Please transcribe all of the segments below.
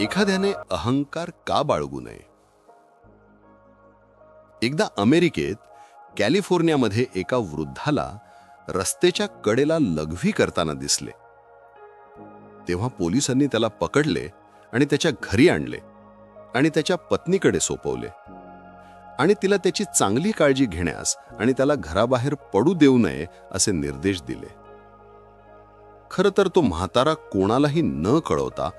एखाद्याने अहंकार का बाळगू नये? एकदा अमेरिकेत कॅलिफोर्नियामध्ये एका वृद्धाला रस्तेच्या कडेला लघवी करताना दिसले. तेव्हा पोलिसांनी त्याला पकडले आणि त्याच्या घरी आणले आणि त्याच्या पत्नीकडे सोपवले. आणि तिला त्याची चांगली काळजी घेण्यास आणि त्याला घराबाहेर पडू देऊ नये असे निर्देश दिले. खरं तर तो म्हातारा कोणालाही न कळवता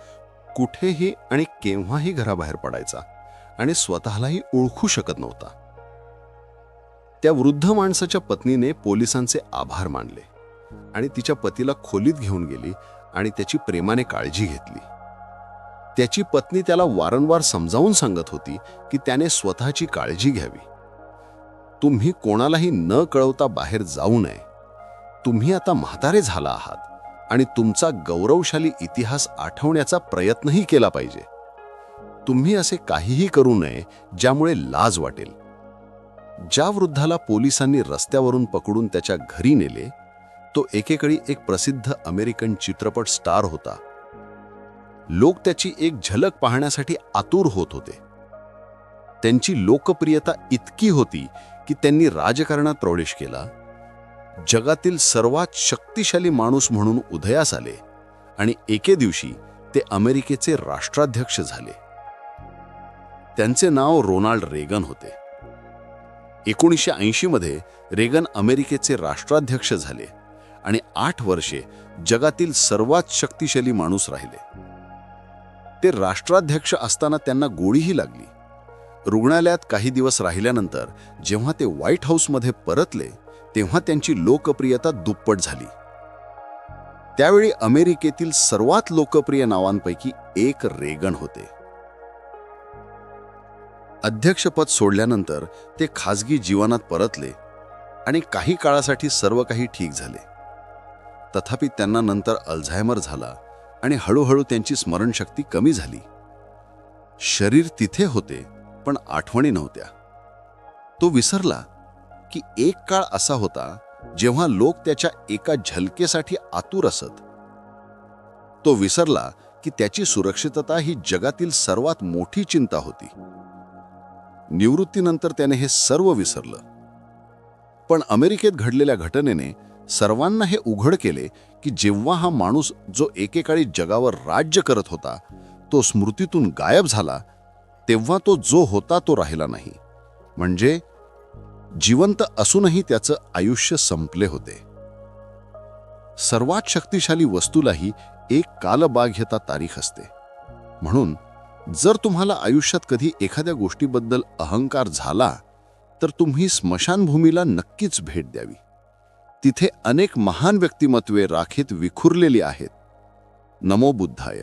कुठेही आणि केव्हाही घराबाहेर पडायचा आणि स्वतःलाही ओळखू शकत नव्हता. त्या वृद्ध माणसाच्या पत्नीने पोलिसांचे आभार मानले आणि तिच्या पतीला खोलीत घेऊन गेली आणि त्याची प्रेमाने काळजी घेतली. त्याची पत्नी त्याला वारंवार समजावून सांगत होती की त्याने स्वतःची काळजी घ्यावी. तुम्ही कोणालाही न कळवता बाहेर जाऊ नये. तुम्ही आता म्हातारे झाला आहात. आणि तुमचा गौरवशाली इतिहास आठवण्याचा प्रयत्नही केला पाहिजे. तुम्ही असे काहीही करू नये ज्यामुळे लाज वाटेल. ज्या वृद्धाला पोलिसांनी रस्त्यावरून पकडून त्याच्या घरी नेले तो एकेकळी एक प्रसिद्ध अमेरिकन चित्रपट स्टार होता. लोक त्याची एक झलक पाहण्यासाठी आतुर होत होते. त्यांची लोकप्रियता इतकी होती की त्यांनी राजकारणात प्रवेश केला जगातील सर्वात शक्तिशाली माणूस म्हणून उदयास आले आणि एके दिवशी ते अमेरिकेचे राष्ट्राध्यक्ष झाले. त्यांचे नाव रोनाल्ड रेगन होते. एकोणीसशे ऐंशीमध्ये रेगन अमेरिकेचे राष्ट्राध्यक्ष झाले आणि आठ वर्षे जगातील सर्वात शक्तिशाली माणूस राहिले. ते राष्ट्राध्यक्ष असताना त्यांना गोळीही लागली. रुग्णालयात काही दिवस राहिल्यानंतर जेव्हा ते व्हाईट हाऊसमध्ये परतले तेव्हा त्यांची लोकप्रियता दुप्पट झाली. त्यावेळी अमेरिकेतील सर्वात लोकप्रिय नावांपैकी एक रेगन होते. अध्यक्षपद सोडल्यानंतर ते खाजगी जीवनात परतले आणि काही काळासाठी सर्व काही ठीक झाले. तथापि त्यांना नंतर अल्झायमर झाला आणि हळूहळू त्यांची स्मरणशक्ती कमी झाली. शरीर तिथे होते पण आठवणी नव्हत्या. तो विसरला की एक काळ असा होता जेव्हा लोक त्याच्या एका झलकेसाठी आतुर असत. तो विसरला की त्याची सुरक्षितता ही जगातील सर्वात मोठी चिंता होती. निवृत्तीनंतर त्याने हे सर्व विसरलं. पण अमेरिकेत घडलेल्या घटनेने सर्वांना हे उघड केले की जेव्हा हा माणूस जो एकेकाळी जगावर राज्य करत होता तो स्मृतीतून गायब झाला तेव्हा तो जो होता तो राहिला नाही. म्हणजे जिवंत असूनही त्याचं आयुष्य संपले होते. सर्वात शक्तिशाली वस्तूलाही एक कालबाह्यता तारीख असते. म्हणून जर तुम्हाला आयुष्यात कधी एखाद्या गोष्टीबद्दल अहंकार झाला तर तुम्ही स्मशानभूमीला नक्कीच भेट द्यावी. तिथे अनेक महान व्यक्तिमत्वे राखीत विखुरलेली आहेत. नमो बुद्धाय.